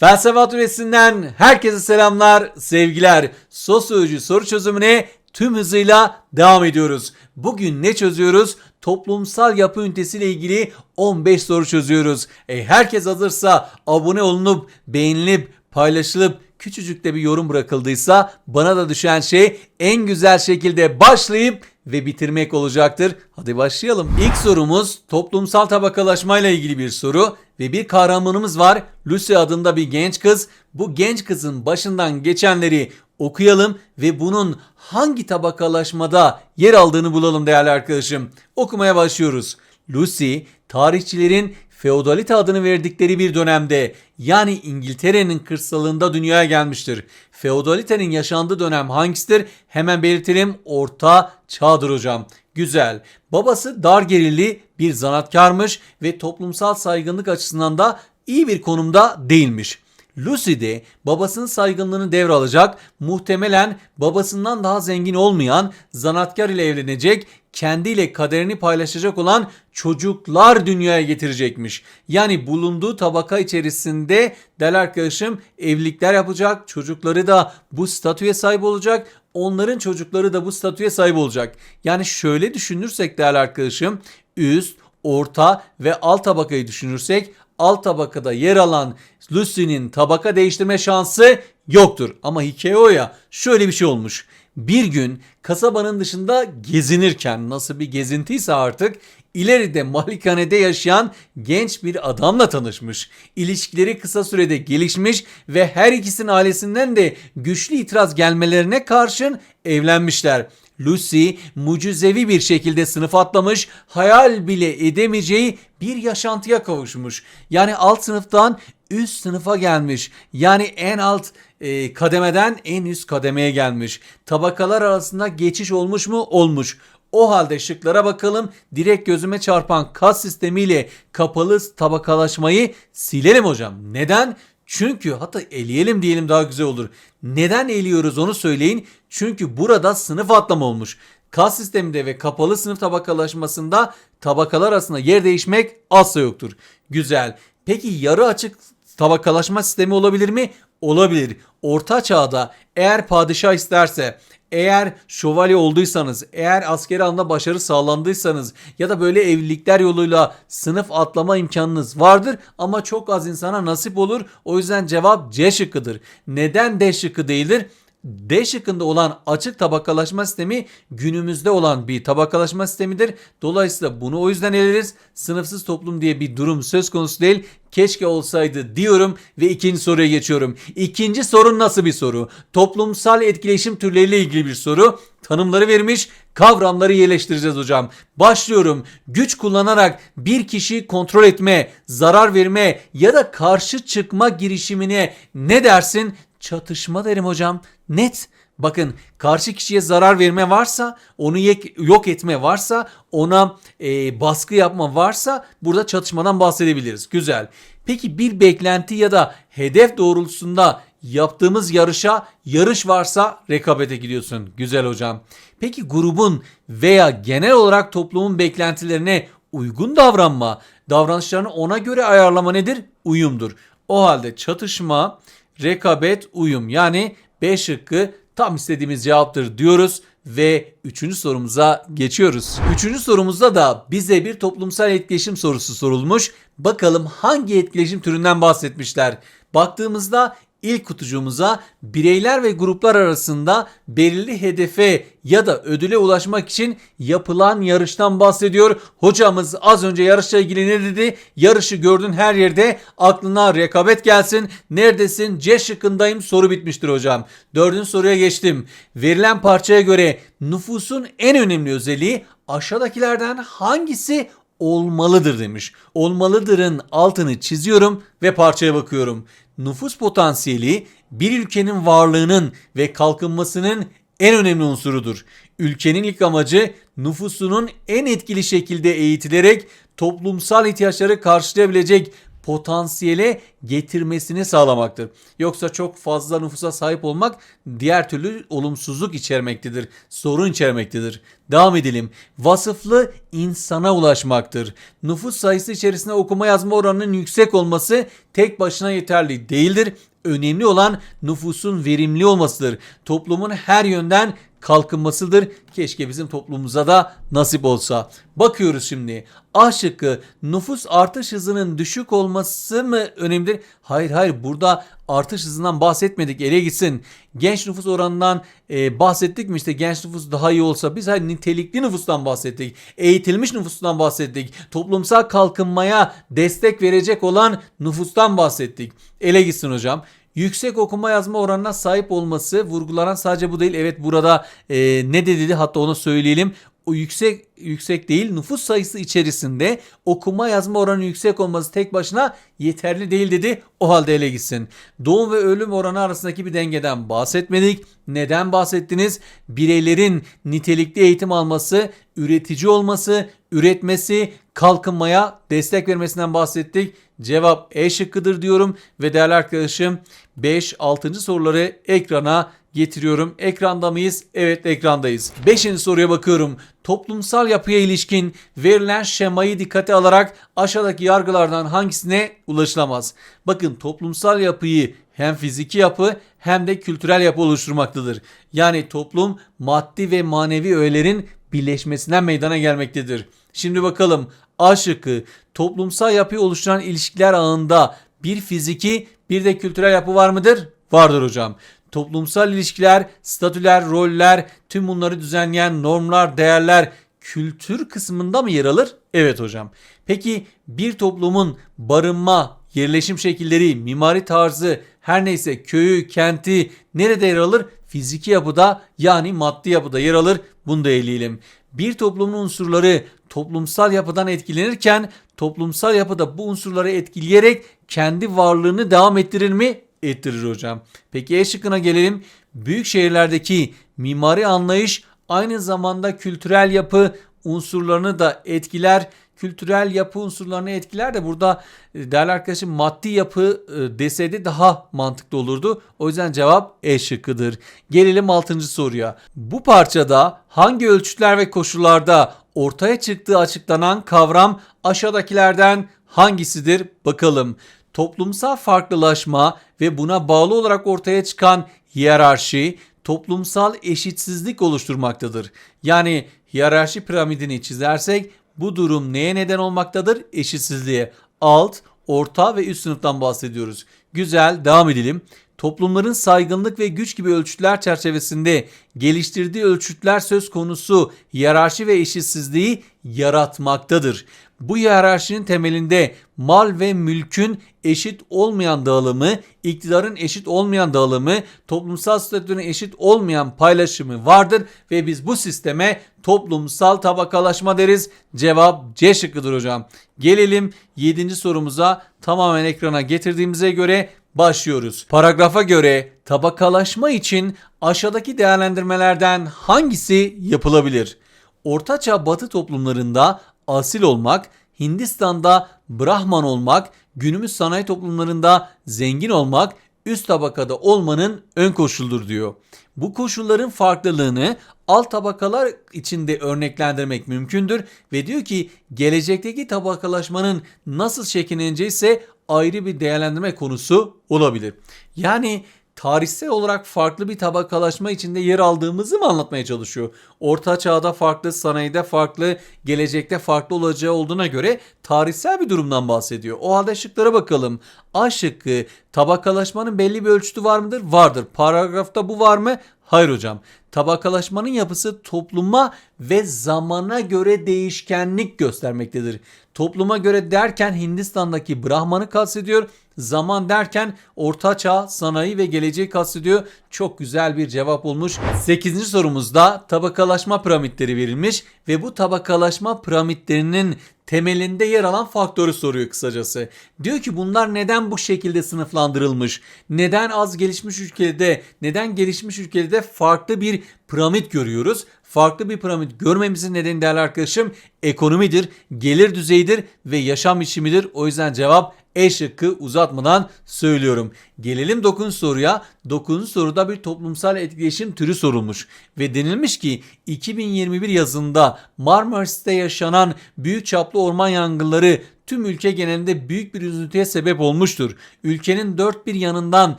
Felsefe Atölyesi'nden herkese selamlar, sevgiler. Sosyoloji soru çözümüne tüm hızıyla devam ediyoruz. Bugün ne çözüyoruz? Toplumsal yapı ünitesiyle ilgili 15 soru çözüyoruz. E, herkes hazırsa abone olunup, beğenilip, paylaşılıp, küçücük de bir yorum bırakıldıysa bana da düşen şey en güzel şekilde başlayıp ve bitirmek olacaktır. Hadi başlayalım. İlk sorumuz toplumsal tabakalaşmayla ilgili bir soru ve bir kahramanımız var. Lucy adında bir genç kız. Bu genç kızın başından geçenleri okuyalım ve bunun hangi tabakalaşmada yer aldığını bulalım değerli arkadaşım. Okumaya başlıyoruz. Lucy tarihçilerin feodalite adını verdikleri bir dönemde yani İngiltere'nin kırsalında dünyaya gelmiştir. Feodalitenin yaşandığı dönem hangisidir? Hemen belirtelim. Orta çağdır hocam. Güzel. Babası dar gelirli bir zanatkarmış ve toplumsal saygınlık açısından da iyi bir konumda değilmiş. Lucy de babasının saygınlığını devralacak, muhtemelen babasından daha zengin olmayan zanatkar ile evlenecek, kendiyle kaderini paylaşacak olan çocuklar dünyaya getirecekmiş. Yani bulunduğu tabaka içerisinde değerli arkadaşım evlilikler yapacak, çocukları da bu statüye sahip olacak, onların çocukları da bu statüye sahip olacak. Yani şöyle düşünürsek değerli arkadaşım üst, orta ve alt tabakayı düşünürsek alt tabakada yer alan Lucy'nin tabaka değiştirme şansı yoktur. Ama hikaye o ya şöyle bir şey olmuş. Bir gün kasabanın dışında gezinirken nasıl bir gezintiyse artık ileride malikanede yaşayan genç bir adamla tanışmış. İlişkileri kısa sürede gelişmiş ve her ikisinin ailesinden de güçlü itiraz gelmelerine karşın evlenmişler. Lucy mucizevi bir şekilde sınıf atlamış, hayal bile edemeyeceği bir yaşantıya kavuşmuş. Yani alt sınıftan üst sınıfa gelmiş. Yani en alt e, kademeden en üst kademeye gelmiş. Tabakalar arasında geçiş olmuş mu? Olmuş. O halde şıklara bakalım. Direkt gözüme çarpan kas sistemiyle kapalı tabakalaşmayı silelim hocam. Neden? Çünkü hatta eleyelim diyelim daha güzel olur. Neden eliyoruz onu söyleyin. Çünkü burada sınıf atlama olmuş. Kas sisteminde ve kapalı sınıf tabakalaşmasında tabakalar arasında yer değişmek asla yoktur. Güzel. Peki yarı açık tabakalaşma sistemi olabilir mi? Olabilir. Orta çağda eğer padişah isterse eğer şövalye olduysanız, eğer askeri alanda başarı sağlandıysanız ya da böyle evlilikler yoluyla sınıf atlama imkanınız vardır ama çok az insana nasip olur. O yüzden cevap C şıkkıdır. Neden D şıkkı değildir? D şıkkında olan açık tabakalaşma sistemi günümüzde olan bir tabakalaşma sistemidir. Dolayısıyla bunu o yüzden eleriz. Sınıfsız toplum diye bir durum söz konusu değil. Keşke olsaydı diyorum ve ikinci soruya geçiyorum. İkinci sorun nasıl bir soru? Toplumsal etkileşim türleriyle ilgili bir soru. Tanımları vermiş, kavramları yerleştireceğiz hocam. Başlıyorum. Güç kullanarak bir kişiyi kontrol etme, zarar verme ya da karşı çıkma girişimine ne dersin? Çatışma derim hocam. Net. Bakın karşı kişiye zarar verme varsa, onu yok etme varsa, ona e, baskı yapma varsa burada çatışmadan bahsedebiliriz. Güzel. Peki bir beklenti ya da hedef doğrultusunda yaptığımız yarışa yarış varsa rekabete gidiyorsun. Güzel hocam. Peki grubun veya genel olarak toplumun beklentilerine uygun davranma, davranışlarını ona göre ayarlama nedir? Uyumdur. O halde çatışma, rekabet, uyum yani B şıkkı tam istediğimiz cevaptır diyoruz ve üçüncü sorumuza geçiyoruz. Üçüncü sorumuzda da bize bir toplumsal etkileşim sorusu sorulmuş. Bakalım hangi etkileşim türünden bahsetmişler. Baktığımızda ilk kutucuğumuza bireyler ve gruplar arasında belirli hedefe ya da ödüle ulaşmak için yapılan yarıştan bahsediyor. Hocamız az önce yarışla ilgili ne dedi? Yarışı gördün her yerde aklına rekabet gelsin. Neredesin? C şıkkındayım. Soru bitmiştir hocam. Dördüncü soruya geçtim. Verilen parçaya göre nüfusun en önemli özelliği aşağıdakilerden hangisi olmalıdır demiş. Olmalıdırın altını çiziyorum ve parçaya bakıyorum. Nüfus potansiyeli bir ülkenin varlığının ve kalkınmasının en önemli unsurudur. Ülkenin ilk amacı nüfusunun en etkili şekilde eğitilerek toplumsal ihtiyaçları karşılayabilecek potansiyele getirmesini sağlamaktır. Yoksa çok fazla nüfusa sahip olmak diğer türlü olumsuzluk içermektedir, sorun içermektedir. Devam edelim. Vasıflı insana ulaşmaktır. Nüfus sayısı içerisinde okuma yazma oranının yüksek olması tek başına yeterli değildir. Önemli olan nüfusun verimli olmasıdır. Toplumun her yönden kalkınmasıdır. Keşke bizim toplumumuza da nasip olsa. Bakıyoruz şimdi. A şıkkı nüfus artış hızının düşük olması mı önemlidir? Hayır hayır burada artış hızından bahsetmedik. Ele gitsin. Genç nüfus oranından e, bahsettik mi? İşte genç nüfus daha iyi olsa biz hayır nitelikli nüfustan bahsettik. Eğitilmiş nüfustan bahsettik. Toplumsal kalkınmaya destek verecek olan nüfustan bahsettik. Ele gitsin hocam yüksek okuma yazma oranına sahip olması vurgulanan sadece bu değil. Evet burada e, ne dedi hatta onu söyleyelim. O yüksek yüksek değil nüfus sayısı içerisinde okuma yazma oranı yüksek olması tek başına yeterli değil dedi. O halde ele gitsin. Doğum ve ölüm oranı arasındaki bir dengeden bahsetmedik. Neden bahsettiniz? Bireylerin nitelikli eğitim alması, üretici olması, üretmesi, kalkınmaya destek vermesinden bahsettik. Cevap E şıkkıdır diyorum ve değerli arkadaşım 5 6. soruları ekrana getiriyorum. Ekranda mıyız? Evet ekrandayız. 5. soruya bakıyorum. Toplumsal yapıya ilişkin verilen şemayı dikkate alarak aşağıdaki yargılardan hangisine ulaşılamaz? Bakın toplumsal yapıyı hem fiziki yapı hem de kültürel yapı oluşturmaktadır. Yani toplum maddi ve manevi öğelerin birleşmesinden meydana gelmektedir. Şimdi bakalım A şıkkı toplumsal yapıyı oluşturan ilişkiler ağında bir fiziki bir de kültürel yapı var mıdır? Vardır hocam. Toplumsal ilişkiler, statüler, roller, tüm bunları düzenleyen normlar, değerler kültür kısmında mı yer alır? Evet hocam. Peki bir toplumun barınma, yerleşim şekilleri, mimari tarzı, her neyse köyü, kenti nerede yer alır? Fiziki yapıda yani maddi yapıda yer alır. Bunu da eleyelim. Bir toplumun unsurları toplumsal yapıdan etkilenirken toplumsal yapıda bu unsurları etkileyerek kendi varlığını devam ettirir mi? Ettirir hocam. Peki E şıkkına gelelim. Büyük şehirlerdeki mimari anlayış aynı zamanda kültürel yapı unsurlarını da etkiler. Kültürel yapı unsurlarını etkiler de burada e, değerli arkadaşım maddi yapı e, deseydi daha mantıklı olurdu. O yüzden cevap E şıkkıdır. Gelelim 6. soruya. Bu parçada hangi ölçütler ve koşullarda ortaya çıktığı açıklanan kavram aşağıdakilerden hangisidir? Bakalım. Toplumsal farklılaşma ve buna bağlı olarak ortaya çıkan hiyerarşi toplumsal eşitsizlik oluşturmaktadır. Yani hiyerarşi piramidini çizersek bu durum neye neden olmaktadır? Eşitsizliğe. Alt, orta ve üst sınıftan bahsediyoruz. Güzel, devam edelim. Toplumların saygınlık ve güç gibi ölçütler çerçevesinde geliştirdiği ölçütler söz konusu hiyerarşi ve eşitsizliği yaratmaktadır. Bu hiyerarşinin temelinde mal ve mülkün eşit olmayan dağılımı, iktidarın eşit olmayan dağılımı, toplumsal statünün eşit olmayan paylaşımı vardır ve biz bu sisteme toplumsal tabakalaşma deriz. Cevap C şıkkıdır hocam. Gelelim 7. sorumuza tamamen ekrana getirdiğimize göre başlıyoruz. Paragrafa göre tabakalaşma için aşağıdaki değerlendirmelerden hangisi yapılabilir? Ortaçağ Batı toplumlarında asil olmak, Hindistan'da Brahman olmak, günümüz sanayi toplumlarında zengin olmak üst tabakada olmanın ön koşuldur diyor. Bu koşulların farklılığını alt tabakalar içinde örneklendirmek mümkündür ve diyor ki gelecekteki tabakalaşmanın nasıl şekilleneceği ise ayrı bir değerlendirme konusu olabilir. Yani tarihsel olarak farklı bir tabakalaşma içinde yer aldığımızı mı anlatmaya çalışıyor? Orta çağda farklı, sanayide farklı, gelecekte farklı olacağı olduğuna göre tarihsel bir durumdan bahsediyor. O halde şıklara bakalım. A şıkkı tabakalaşmanın belli bir ölçütü var mıdır? Vardır. Paragrafta bu var mı? Hayır hocam. Tabakalaşmanın yapısı topluma ve zamana göre değişkenlik göstermektedir. Topluma göre derken Hindistan'daki Brahman'ı kastediyor. Zaman derken Orta Çağ, sanayi ve geleceği kastediyor. Çok güzel bir cevap olmuş. 8. sorumuzda tabakalaşma piramitleri verilmiş ve bu tabakalaşma piramitlerinin temelinde yer alan faktörü soruyor kısacası. Diyor ki bunlar neden bu şekilde sınıflandırılmış? Neden az gelişmiş ülkede, neden gelişmiş ülkede farklı bir piramit görüyoruz? Farklı bir piramit görmemizin nedeni değerli arkadaşım ekonomidir, gelir düzeyidir ve yaşam biçimidir. O yüzden cevap E şıkkı uzatmadan söylüyorum. Gelelim 9. soruya. 9. soruda bir toplumsal etkileşim türü sorulmuş. Ve denilmiş ki 2021 yazında Marmaris'te yaşanan büyük çaplı orman yangınları tüm ülke genelinde büyük bir üzüntüye sebep olmuştur. Ülkenin dört bir yanından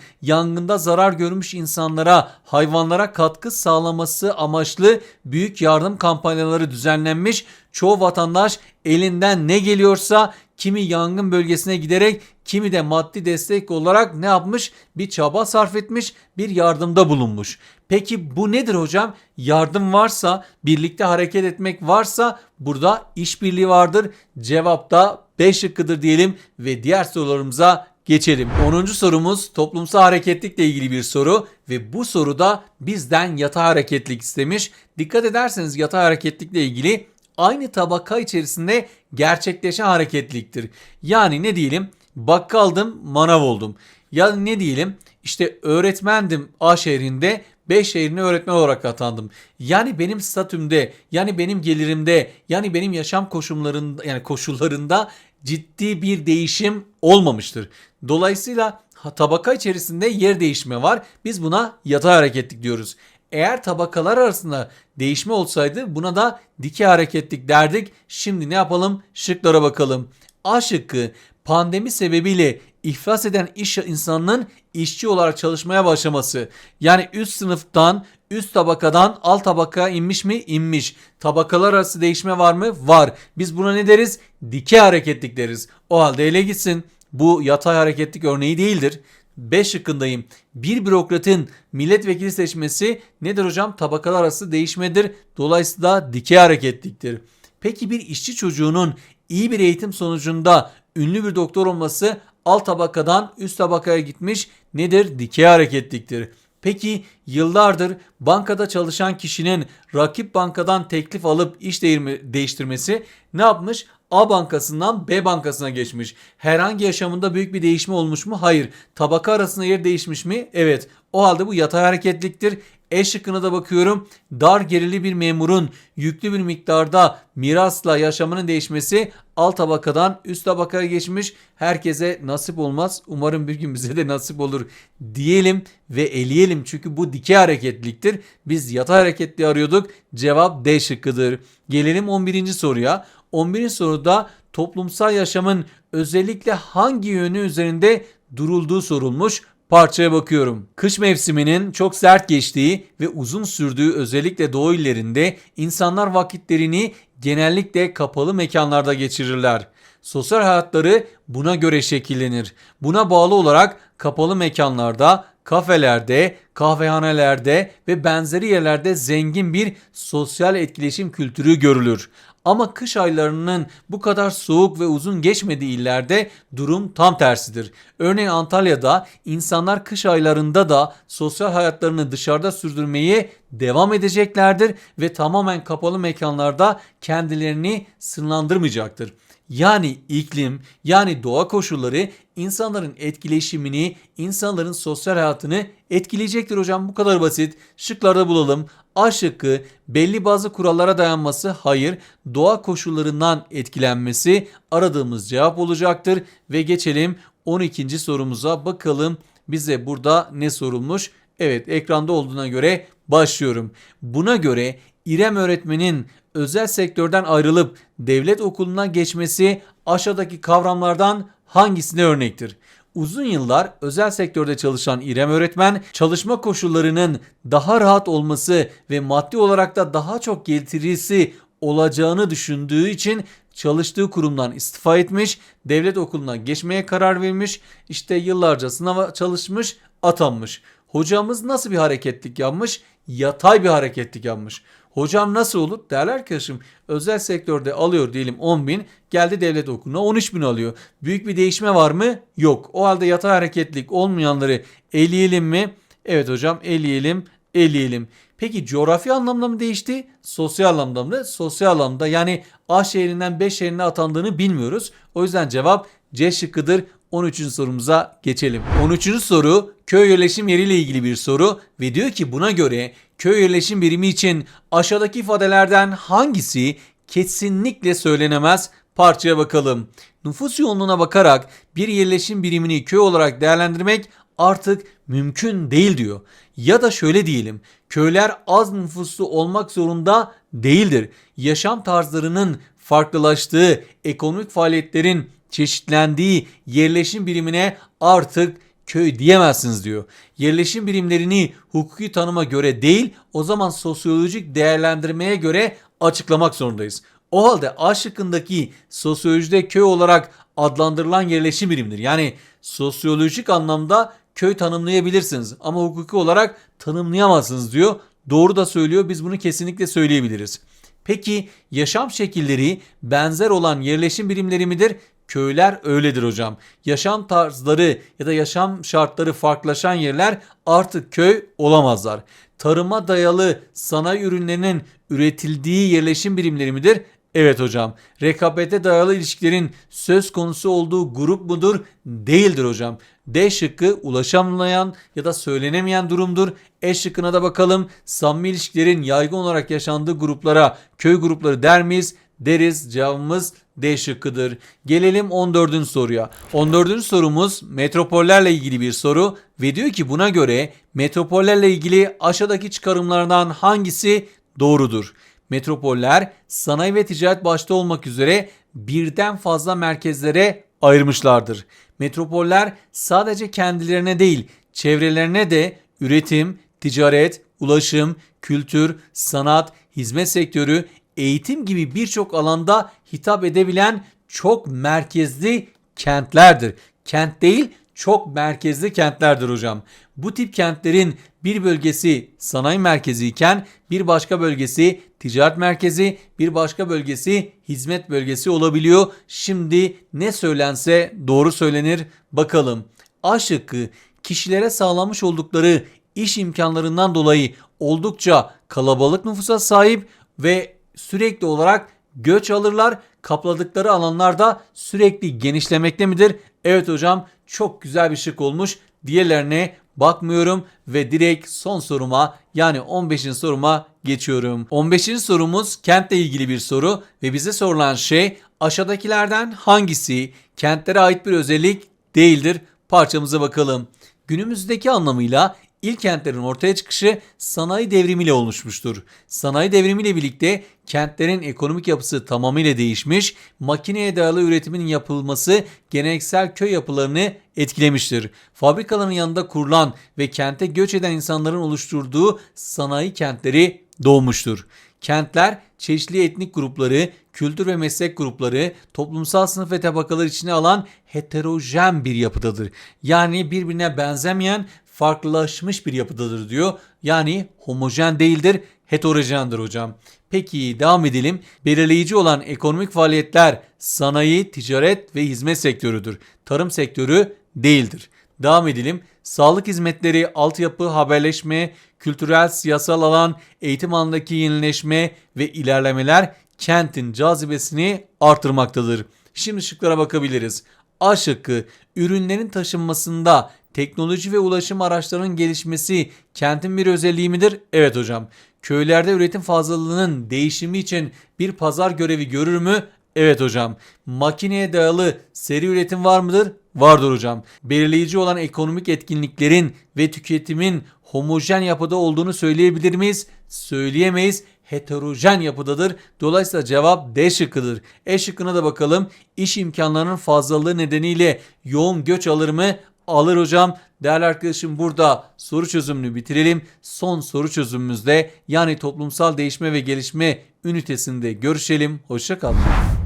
yangında zarar görmüş insanlara, hayvanlara katkı sağlaması amaçlı büyük yardım kampanyaları düzenlenmiş. Çoğu vatandaş elinden ne geliyorsa kimi yangın bölgesine giderek kimi de maddi destek olarak ne yapmış? Bir çaba sarf etmiş, bir yardımda bulunmuş. Peki bu nedir hocam? Yardım varsa, birlikte hareket etmek varsa burada işbirliği vardır. Cevap da 5 şıkkıdır diyelim ve diğer sorularımıza geçelim. 10. sorumuz toplumsal hareketlikle ilgili bir soru ve bu soruda bizden yatay hareketlik istemiş. Dikkat ederseniz yatay hareketlikle ilgili aynı tabaka içerisinde gerçekleşen hareketliktir. Yani ne diyelim? Bakkaldım, manav oldum. Ya ne diyelim? İşte öğretmendim A şehrinde B şehrine öğretmen olarak atandım. Yani benim statümde, yani benim gelirimde, yani benim yaşam koşullarında yani koşullarında ciddi bir değişim olmamıştır. Dolayısıyla tabaka içerisinde yer değişme var. Biz buna yatay hareketlik diyoruz. Eğer tabakalar arasında değişme olsaydı buna da dikey hareketlik derdik. Şimdi ne yapalım? Şıklara bakalım. A şıkkı pandemi sebebiyle iflas eden iş insanının işçi olarak çalışmaya başlaması. Yani üst sınıftan, üst tabakadan alt tabakaya inmiş mi? İnmiş. Tabakalar arası değişme var mı? Var. Biz buna ne deriz? Dikey hareketlik deriz. O halde ele gitsin. Bu yatay hareketlik örneği değildir. 5 şıkkındayım. Bir bürokratın milletvekili seçmesi nedir hocam? Tabakalar arası değişmedir. Dolayısıyla dikey hareketliktir. Peki bir işçi çocuğunun iyi bir eğitim sonucunda ünlü bir doktor olması alt tabakadan üst tabakaya gitmiş nedir? Dikey hareketliktir. Peki yıllardır bankada çalışan kişinin rakip bankadan teklif alıp iş değiştirmesi ne yapmış? A bankasından B bankasına geçmiş. Herhangi yaşamında büyük bir değişme olmuş mu? Hayır. Tabaka arasında yer değişmiş mi? Evet. O halde bu yatay hareketliktir. E şıkkına da bakıyorum. Dar gerili bir memurun yüklü bir miktarda mirasla yaşamının değişmesi alt tabakadan üst tabakaya geçmiş. Herkese nasip olmaz. Umarım bir gün bize de nasip olur diyelim ve eleyelim. Çünkü bu dikey hareketliktir. Biz yatay hareketli arıyorduk. Cevap D şıkkıdır. Gelelim 11. soruya. 11. soruda toplumsal yaşamın özellikle hangi yönü üzerinde durulduğu sorulmuş. Parçaya bakıyorum. Kış mevsiminin çok sert geçtiği ve uzun sürdüğü özellikle doğu illerinde insanlar vakitlerini genellikle kapalı mekanlarda geçirirler. Sosyal hayatları buna göre şekillenir. Buna bağlı olarak kapalı mekanlarda, kafelerde, kahvehanelerde ve benzeri yerlerde zengin bir sosyal etkileşim kültürü görülür. Ama kış aylarının bu kadar soğuk ve uzun geçmediği illerde durum tam tersidir. Örneğin Antalya'da insanlar kış aylarında da sosyal hayatlarını dışarıda sürdürmeye devam edeceklerdir ve tamamen kapalı mekanlarda kendilerini sınırlandırmayacaktır. Yani iklim, yani doğa koşulları insanların etkileşimini, insanların sosyal hayatını etkileyecektir hocam. Bu kadar basit. Şıklarda bulalım. A şıkkı belli bazı kurallara dayanması hayır. Doğa koşullarından etkilenmesi aradığımız cevap olacaktır. Ve geçelim 12. sorumuza bakalım bize burada ne sorulmuş? Evet ekranda olduğuna göre başlıyorum. Buna göre İrem öğretmenin özel sektörden ayrılıp devlet okuluna geçmesi aşağıdaki kavramlardan hangisine örnektir? Uzun yıllar özel sektörde çalışan İrem öğretmen çalışma koşullarının daha rahat olması ve maddi olarak da daha çok getirisi olacağını düşündüğü için çalıştığı kurumdan istifa etmiş, devlet okuluna geçmeye karar vermiş, işte yıllarca sınava çalışmış, atanmış. Hocamız nasıl bir hareketlik yapmış? Yatay bir hareketlik yapmış. Hocam nasıl olur? Değerli arkadaşım özel sektörde alıyor diyelim 10 bin geldi devlet okuluna 13 bin alıyor. Büyük bir değişme var mı? Yok. O halde yatay hareketlik olmayanları eleyelim mi? Evet hocam eleyelim eleyelim. Peki coğrafi anlamda mı değişti? Sosyal anlamda mı? Sosyal anlamda yani A şehrinden B şehrine atandığını bilmiyoruz. O yüzden cevap C şıkkıdır. 13. sorumuza geçelim. 13. soru köy yerleşim yeriyle ilgili bir soru ve diyor ki buna göre köy yerleşim birimi için aşağıdaki ifadelerden hangisi kesinlikle söylenemez? parçaya bakalım. Nüfus yoğunluğuna bakarak bir yerleşim birimini köy olarak değerlendirmek artık mümkün değil diyor. Ya da şöyle diyelim. Köyler az nüfuslu olmak zorunda değildir. Yaşam tarzlarının farklılaştığı, ekonomik faaliyetlerin çeşitlendiği yerleşim birimine artık köy diyemezsiniz diyor. Yerleşim birimlerini hukuki tanıma göre değil, o zaman sosyolojik değerlendirmeye göre açıklamak zorundayız. O halde A şıkkındaki sosyolojide köy olarak adlandırılan yerleşim birimdir. Yani sosyolojik anlamda köy tanımlayabilirsiniz ama hukuki olarak tanımlayamazsınız diyor. Doğru da söylüyor. Biz bunu kesinlikle söyleyebiliriz. Peki yaşam şekilleri benzer olan yerleşim birimleri midir? Köyler öyledir hocam. Yaşam tarzları ya da yaşam şartları farklılaşan yerler artık köy olamazlar. Tarıma dayalı sanayi ürünlerinin üretildiği yerleşim birimleri midir? Evet hocam. Rekabete dayalı ilişkilerin söz konusu olduğu grup mudur? Değildir hocam. D şıkkı ulaşamayan ya da söylenemeyen durumdur. E şıkkına da bakalım. Samimi ilişkilerin yaygın olarak yaşandığı gruplara köy grupları der miyiz? Deriz. Cevabımız D şıkkıdır. Gelelim 14. soruya. 14. sorumuz metropollerle ilgili bir soru ve diyor ki buna göre metropollerle ilgili aşağıdaki çıkarımlardan hangisi doğrudur? Metropoller sanayi ve ticaret başta olmak üzere birden fazla merkezlere ayırmışlardır. Metropoller sadece kendilerine değil, çevrelerine de üretim, ticaret, ulaşım, kültür, sanat, hizmet sektörü, eğitim gibi birçok alanda hitap edebilen çok merkezli kentlerdir. Kent değil, çok merkezli kentlerdir hocam. Bu tip kentlerin bir bölgesi sanayi merkezi iken bir başka bölgesi ticaret merkezi, bir başka bölgesi hizmet bölgesi olabiliyor. Şimdi ne söylense doğru söylenir bakalım. A şıkkı kişilere sağlamış oldukları iş imkanlarından dolayı oldukça kalabalık nüfusa sahip ve sürekli olarak göç alırlar. Kapladıkları alanlarda sürekli genişlemekte midir? Evet hocam çok güzel bir şık olmuş. Diğerlerine bakmıyorum ve direkt son soruma yani 15. soruma geçiyorum. 15. sorumuz kentle ilgili bir soru ve bize sorulan şey aşağıdakilerden hangisi kentlere ait bir özellik değildir? Parçamıza bakalım. Günümüzdeki anlamıyla İlk kentlerin ortaya çıkışı sanayi devrimiyle oluşmuştur. Sanayi devrimiyle birlikte kentlerin ekonomik yapısı tamamıyla değişmiş, makineye dayalı üretimin yapılması geleneksel köy yapılarını etkilemiştir. Fabrikaların yanında kurulan ve kente göç eden insanların oluşturduğu sanayi kentleri doğmuştur. Kentler çeşitli etnik grupları, kültür ve meslek grupları, toplumsal sınıf ve tabakalar içine alan heterojen bir yapıdadır. Yani birbirine benzemeyen farklılaşmış bir yapıdadır diyor. Yani homojen değildir, heterojendir hocam. Peki devam edelim. Belirleyici olan ekonomik faaliyetler sanayi, ticaret ve hizmet sektörüdür. Tarım sektörü değildir. Devam edelim. Sağlık hizmetleri, altyapı, haberleşme, kültürel, siyasal alan, eğitim alanındaki yenileşme ve ilerlemeler kentin cazibesini artırmaktadır. Şimdi şıklara bakabiliriz. A şıkkı ürünlerin taşınmasında teknoloji ve ulaşım araçlarının gelişmesi kentin bir özelliği midir? Evet hocam. Köylerde üretim fazlalığının değişimi için bir pazar görevi görür mü? Evet hocam. Makineye dayalı seri üretim var mıdır? Vardır hocam. Belirleyici olan ekonomik etkinliklerin ve tüketimin homojen yapıda olduğunu söyleyebilir miyiz? Söyleyemeyiz. Heterojen yapıdadır. Dolayısıyla cevap D şıkkıdır. E şıkkına da bakalım. İş imkanlarının fazlalığı nedeniyle yoğun göç alır mı? Alır hocam. Değerli arkadaşım burada soru çözümünü bitirelim. Son soru çözümümüzde yani toplumsal değişme ve gelişme ünitesinde görüşelim. Hoşçakalın.